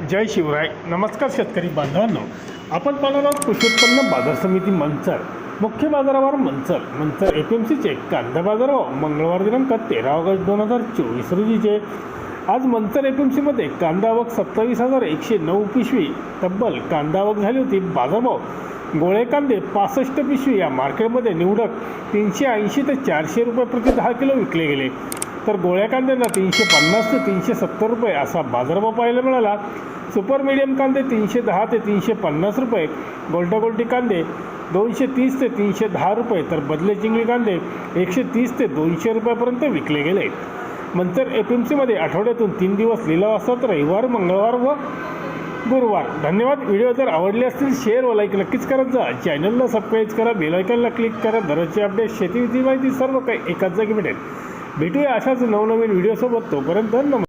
जय शिवराय. नमस्कार शेतकरी बांधवांनो. आपण पाहणार आहोत कृषी उत्पन्न बाजार समिती मंचर मुख्य बाजारावर मंचर मंचर एफ एम सीचे कांदा बाजारभाव मंगळवार दिनांक तेरा ऑगस्ट दोन हजार चोवीस रोजीचे. आज मंचर एफ एम सीमध्ये कांदा आवक सत्तावीस हजार एकशे नऊ पिशवी तब्बल कांदा आवक झाली होती बाजारभाव गोळे कांदे पासष्ट पिशवी या मार्केटमध्ये निवडक तीनशे ऐंशी ते चारशे रुपये प्रति दहा किलो विकले गेले. तर गोळ्या कांद्यांना तीनशे पन्नास ते तीनशे सत्तर रुपये असा बाजारभाव पाहायला मिळाला. सुपर मिडियम कांदे तीनशे दहा ते तीनशे पन्नास रुपये गोल्टा गोल्टी कांदे दोनशे तीस ते तीनशे दहा रुपये तर बदले चिंगळी कांदे एकशे तीस ते दोनशे रुपयापर्यंत विकले गेले. नंतर एफ एम सीमध्ये आठवड्यातून तीन दिवस लिलाव असतात रविवार मंगळवार व गुरुवार. धन्यवाद. व्हिडिओ जर आवडले असतील शेअर व लाईक नक्कीच करत जा चॅनलला सबस्क्राईब करा बेलायकनला क्लिक करा. दररोजचे अपडेट शेतीविषयी माहिती सर्व काही एकाच जागी मिळेल भेटूया अशाच नवनवीन व्हिडिओसोबत तोपर्यंत नमस्कार